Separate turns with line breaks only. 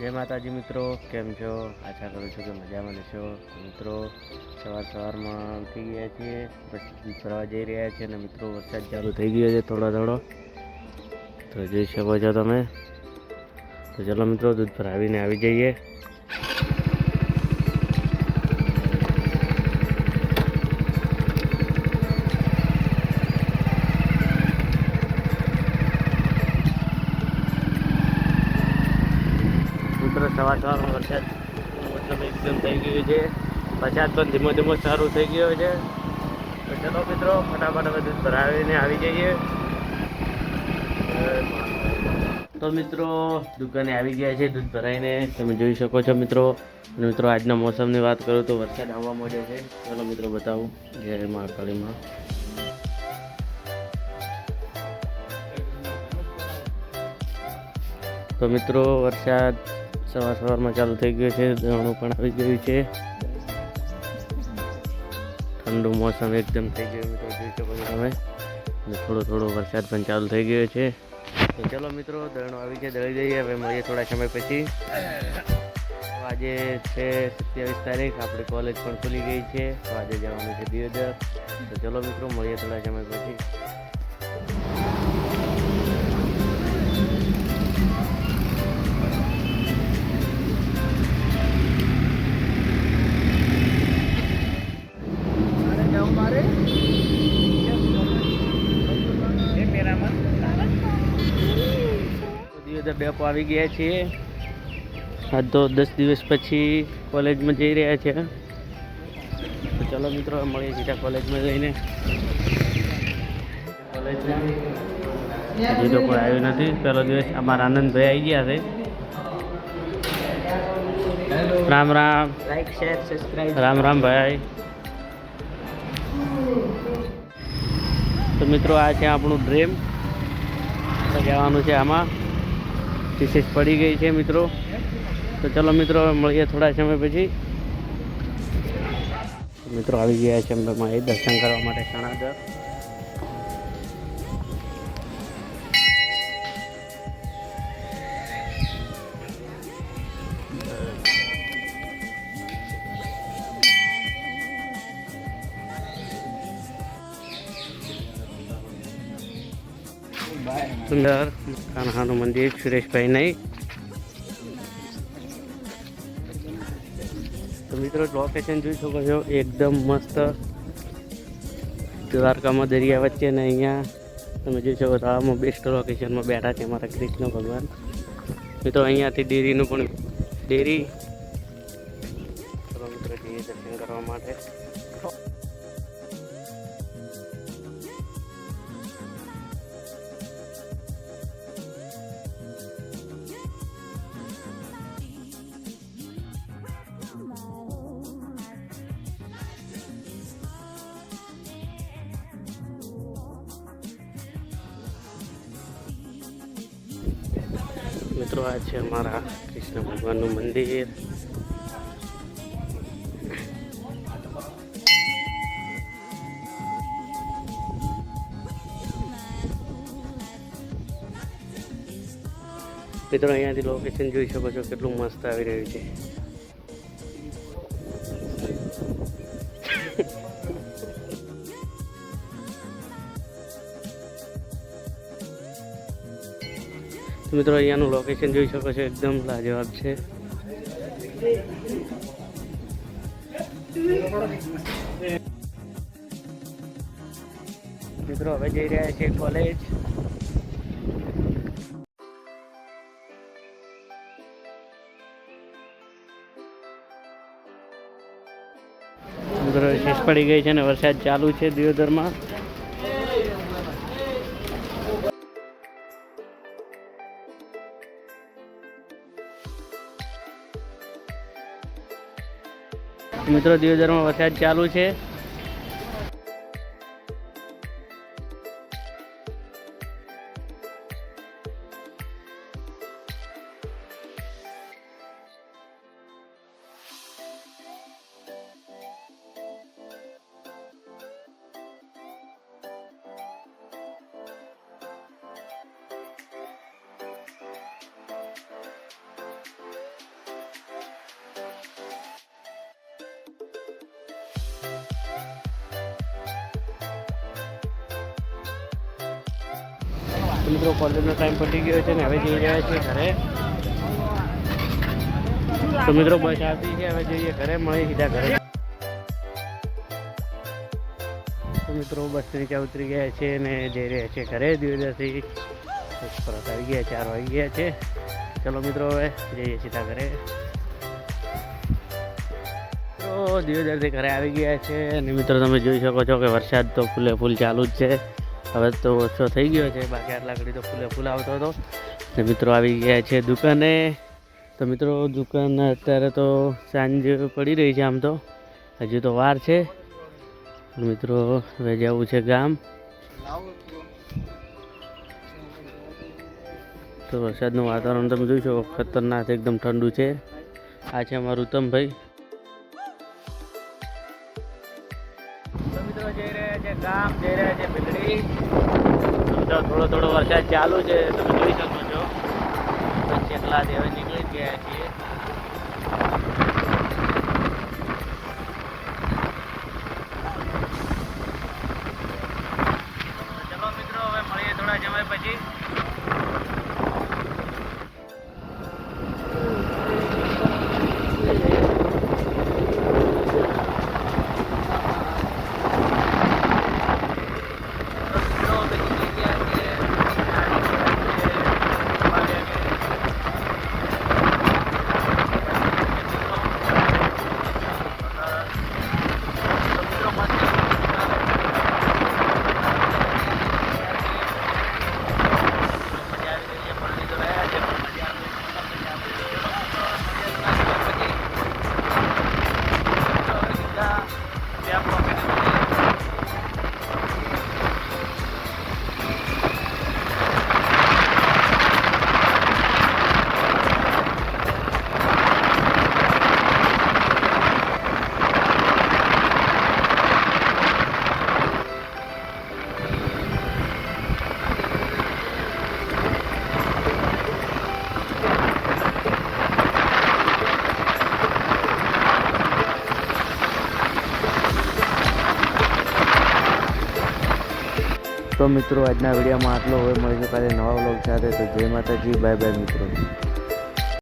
જય માતાજી મિત્રો, કેમ છો? આશા કરું છું કે મજામાં રહેશો મિત્રો, સવાર સવારમાં ઉઠી ગયા છીએ, પછી ફરવા જઈ રહ્યા છીએ અને મિત્રો, વરસાદ ચાલુ થઈ ગયો છે થોડો થોડો. તો જોઈ શકો છો તમે. તો ચલો મિત્રો, દૂધ ભરાવીને આવી જઈએ. સવાર સવારમાં વરસાદ મતલબ એકદમ થઈ ગયું છે. વરસાદ પણ ધીમો ધીમો સારું થઈ ગયો છે. તો ચલો મિત્રો, ફટાફટ દૂધ ભરાવીને આવી જઈએ. તો મિત્રો, દુકાને આવી ગયા છે દૂધ ભરાઈને. તમે જોઈ શકો છો મિત્રો. અને મિત્રો, આજના મોસમની વાત કરું તો વરસાદ આવવા માંડ્યો છે. ચલો મિત્રો, બતાવું જય મહાકાળીમાં તો મિત્રો, વરસાદ સવાર સવારમાં ચાલુ થઈ ગયો છે દણું પણ આવી ગયું છે. ઠંડુ મોસમ એકદમ થઈ ગયું મિત્રો, જોઈ શકો છો તમે. થોડો થોડો વરસાદ પણ ચાલુ થઈ ગયો છે. તો ચલો, મિત્રો દરણો આવી ગયા, દળી જઈએ હવે મળીએ થોડા સમય પછી. આજે છે સત્યાવીસ તારીખ, આપણી કોલેજ પણ ખુલી ગઈ છે. તો આજે જવાનું છે દિયોદર તો ચલો, મિત્રો, મળીએ થોડા સમય પછી. દિયોદર ડેપો આવી ગયા છીએ આજ તો દસ દિવસ પછી કોલેજમાં જઈ રહ્યા છે. તો ચલો મિત્રો મળીએ સીધા કોલેજમાં જઈને. કોલેજમાં હજી તો કોઈ આવ્યું નથી. પહેલો દિવસ અમારા આનંદભાઈ આવી ગયા છે. Ram Ram.
Like share subscribe
Ram Ram ભાઈ. તો મિત્રો આ છે આપણું ડ્રીમ. જવાનું છે આમાં. વિશેષ પડી ગઈ છે મિત્રો. તો ચલો મિત્રો, મળીએ થોડા સમય પછી. મિત્રો, આવી ગયા છે અંબામાં એ દર્શન કરવા માટે સણાદર સુંદર કાન્હાનું મંદિર, સુરેશભાઈ નહીં. તો મિત્રો લોકેશન જોઈ શકો છો, એકદમ મસ્ત દ્વારકામાં દરિયા વચ્ચે ને અહીંયા. તમે જોઈ શકો તળાવમાં બેસ્ટ લોકેશનમાં બેઠા છે અમારા કૃષ્ણ ભગવાન. મિત્રો, અહીંયાથી ડેરીનું પણ ડેરી. મિત્રો, જઈએ દર્શન કરવા માટે. મિત્રો, આ છે અમારા કૃષ્ણ ભગવાનનું મંદિર. મિત્રો, અહીંયાથી લોકેશન જોઈ શકો છો, કેટલું મસ્ત આવી રહ્યું છે. મિત્રો, અહીંયાનું લોકેશન જોઈ શકો છો, એકદમ લાજવાબ છે. મિત્રો, હવે જઈ રહ્યા છે કોલેજ મિત્રો, શેષ પડી ગઈ છે અને વરસાદ ચાલુ છે દિયોદરમાં. મિત્રો દિયોદરમાં વરસાદ ચાલુ છે. મિત્રો, કોલેજનો ટાઈમ પતી ગયો છે ને હવે જઈ રહ્યા છીએ ઘરે. તો મિત્રો, બસ આવતી છે, હવે જઈએ ઘરે, મળીએ સીધા ઘરે. તો મિત્રો, બસ નીચે ઉતરી ગયા છે ને જઈ રહ્યા છે ઘરે. દિવસથી પરત આવી ગયા, ચાર વાગી ગયા છે. ચલો મિત્રો, હવે જઈએ સીધા ઘરે. તો દિવસથી ઘરે આવી ગયા છે અને મિત્રો, તમે જોઈ શકો છો કે વરસાદ તો ફૂલે ફૂલ ચાલુ જ છે. હવે તો ઓછો થઈ ગયો છે, બાકી આટલા ઘડી તો ફૂલે ફૂલ આવતો હતો. ને મિત્રો આવી ગયા છે દુકાને. તો મિત્રો દુકાન અત્યારે તો સાંજ પડી રહી છે આમ તો. હજુ તો વાર છે. મિત્રો હવે જવું છે ગામ. તો વરસાદનું વાતાવરણ તમે જોઈ શકો, ખતરનાક, એકદમ ઠંડુ છે. આ છે અમારું ઉત્તમભાઈ. મિત્રો જઈ રહ્યા છે, ગામ જઈ રહ્યા છે ભીલડી થોડો થોડો વરસાદ ચાલુ છે, તમે જોઈ શકો છો. પછી એકલાથી હવે નીકળી ગયા છીએ તો મિત્રો, આજના વિડીયોમાં આટલો. હોય મળીશું કાલે નવા બ્લોગ સાથે. તો જય માતાજી, બાય બાય મિત્રો.